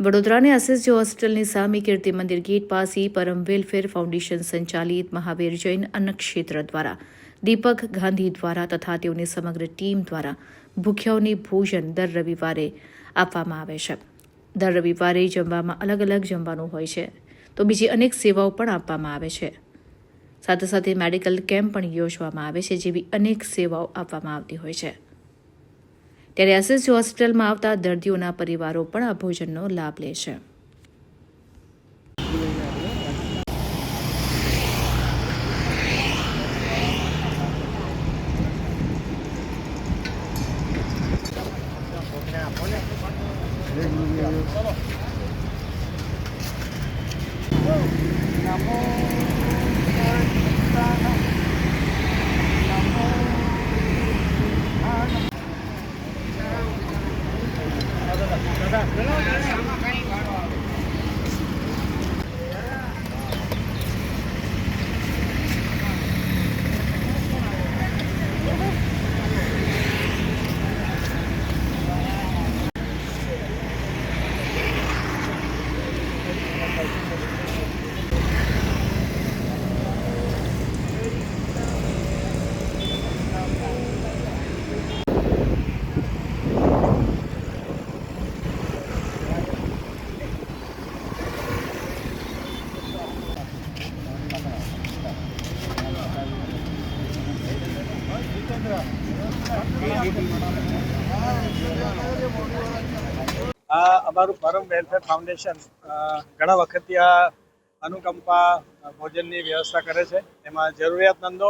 વડોદરાની એસએસજી હોસ્પિટલની સામે કીર્તિ મંદિર ગેટ પાસે પરમ વેલફેર ફાઉન્ડેશન સંચાલિત મહાવીર જૈન અન્નક્ષેત્ર દ્વારા. દીપક ગાંધી દ્વારા તથા તેઓની સમગ્ર ટીમ દ્વારા ભૂખ્યાઓને ભોજન દર રવિવારે આપવામાં આવે છે. દર રવિવારે જમવામાં અલગ અલગ જમવાનું હોય છે. તો બીજી અનેક સેવાઓ પણ આપવામાં આવે છે. સાથે સાથે મેડિકલ કેમ્પ પણ યોજવામાં આવે છે જેવી અનેક સેવાઓ આપવામાં આવતી હોય છે. ત્યારે એસએસજી હોસ્પિટલમાં આવતા દર્દીઓના પરિવારો પણ આ ભોજનનો લાભ લે છે. દાદા આ અમારું પરમ વેલફેર ફાઉન્ડેશન ઘણા વખતથી આ અનુકંપા ભોજનની વ્યવસ્થા કરે છે. એમાં જરૂરિયાતમંદો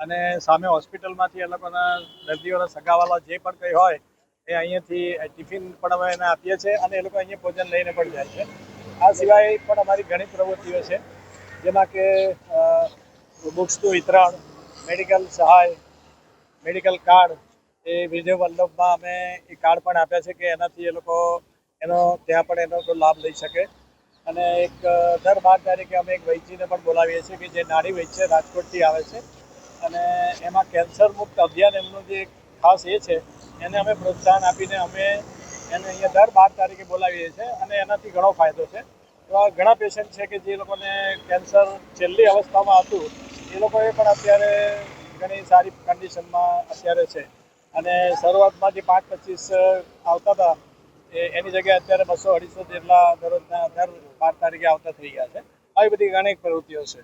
અને સામે હોસ્પિટલમાંથી એ લોકોના દર્દીઓના સગાવાલા જે પણ કંઈ હોય, એ અહીંયાથી ટિફિન પણ અમે એને આપીએ છીએ અને એ લોકો અહીંયા ભોજન લઈને પણ જાય છે. આ સિવાય પણ અમારી ઘણી પ્રવૃત્તિઓ છે, જેમાં કે બુક્સનું વિતરણ, મેડિકલ સહાય મેડિકલ કાર્ડ એ વિજય વલ્લભમાં અમે એ કાર્ડ પણ આપ્યા છે કે એનાથી એ લોકો એનો ત્યાં પણ એનો લાભ લઈ શકે. અને એક દર બાર તારીખે અમે એક વૈદ્યને પણ બોલાવીએ છીએ કે જે નાડી વૈદ્ય રાજકોટથી આવે છે. અને એમાં કેન્સર મુક્ત અભિયાન એમનું જે ખાસ એ છે, એને અમે પ્રોત્સાહન આપીને અમે એને અહીંયા દર બાર તારીખે બોલાવીએ છીએ અને એનાથી ઘણો ફાયદો છે. એવા ઘણા પેશન્ટ છે કે જે લોકોને કેન્સર છેલ્લી અવસ્થામાં હતું, એ લોકોએ પણ અત્યારે ઘણી સારી કન્ડિશનમાં અત્યારે છે. અને શરૂઆતમાં જે પાંચ પચીસ આવતા હતા, એ એની જગ્યાએ અત્યારે બસો અઢીસો જેટલા દરરોજના દર બાર તારીખે આવતા થઈ ગયા છે. આવી બધી ઘણી પ્રવૃત્તિઓ છે.